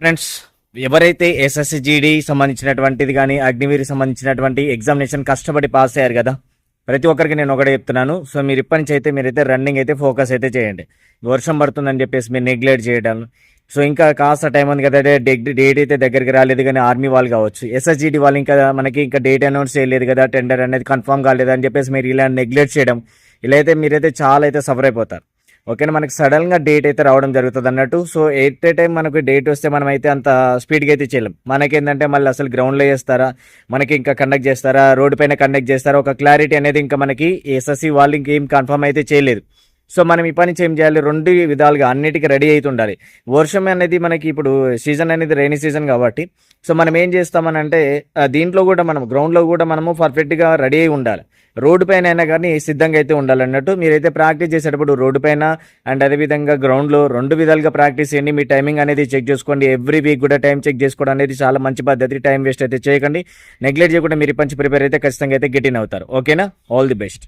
Friends ఎవరైతే ఎస్ఎస్సిజీడీ సంబంధించినటువంటిది కానీ అగ్నివీర్ సంబంధించినటువంటి ఎగ్జామినేషన్ కష్టపడి పాస్ అయ్యారు కదా ప్రతి ఒక్కరికి నేను ఒకటే చెప్తున్నాను. సో మీరు ఇప్పటి నుంచి అయితే మీరైతే రన్నింగ్ అయితే ఫోకస్ అయితే చేయండి. వర్షం పడుతుందని చెప్పేసి మీరు నెగ్లెక్ట్ చేయడం. సో ఇంకా కాస్త టైం ఉంది కదా డేట్ డేట్ అయితే దగ్గరికి రాలేదు కానీ ఆర్మీ వాళ్ళు కావచ్చు. ఎస్ఎస్జిడి వాళ్ళు ఇంకా మనకి ఇంకా డేట్ అనౌన్స్ చేయలేదు కదా టెండర్ అనేది కన్ఫర్మ్ కాలేదు అని చెప్పేసి మీరు ఇలా నెగ్లెక్ట్ చేయడం. ఇలా అయితే మీరైతే చాలా అయితే సఫర్ అయిపోతారు. ఓకేనా మనకి సడన్గా డేట్ అయితే రావడం జరుగుతుంది అన్నట్టు. సో ఎట్ ఏ టైం మనకు డేట్ వస్తే మనం అయితే అంత స్పీడ్గా అయితే చేయలేం. మనకేంటంటే మళ్ళీ అసలు గ్రౌండ్లో చేస్తారా మనకి ఇంకా కండక్ట్ చేస్తారా రోడ్డు పైన కండక్ట్ చేస్తారా ఒక క్లారిటీ అనేది ఇంకా మనకి ఎస్ఎస్సి వాళ్ళు ఇంకేం కన్ఫర్మ్ అయితే చేయలేదు. సో మనం ఈ పని ఏం చేయాలి రెండు విధాలుగా అన్నిటికీ రెడీ అయితే ఉండాలి. వర్షం అనేది మనకి ఇప్పుడు సీజన్ అనేది రైనీ సీజన్ కాబట్టి సో మనం ఏం చేస్తామని అంటే దీంట్లో కూడా మనం గ్రౌండ్లో కూడా మనము పర్ఫెక్ట్గా రెడీ అయి ఉండాలి. రోడ్డు పైన అయినా కానీ సిద్ధంగా అయితే ఉండాలన్నట్టు మీరైతే ప్రాక్టీస్ చేసేటప్పుడు రోడ్డు పైన అండ్ అదేవిధంగా గ్రౌండ్లో రెండు విధాలుగా ప్రాక్టీస్ చేయండి. మీ టైమింగ్ అనేది చెక్ చేసుకోండి. ఎవ్రీ వీక్ కూడా టైం చెక్ చేసుకోవడం అనేది చాలా మంచి పద్ధతి. టైం వేస్ట్ అయితే చేయకండి. నెగ్లెక్ట్ చేయకుండా మీరు పంచి ప్రిపేర్ అయితే ఖచ్చితంగా అయితే గెటిన్ ఇన్ అవుతారు. ఓకేనా ఆల్ ది బెస్ట్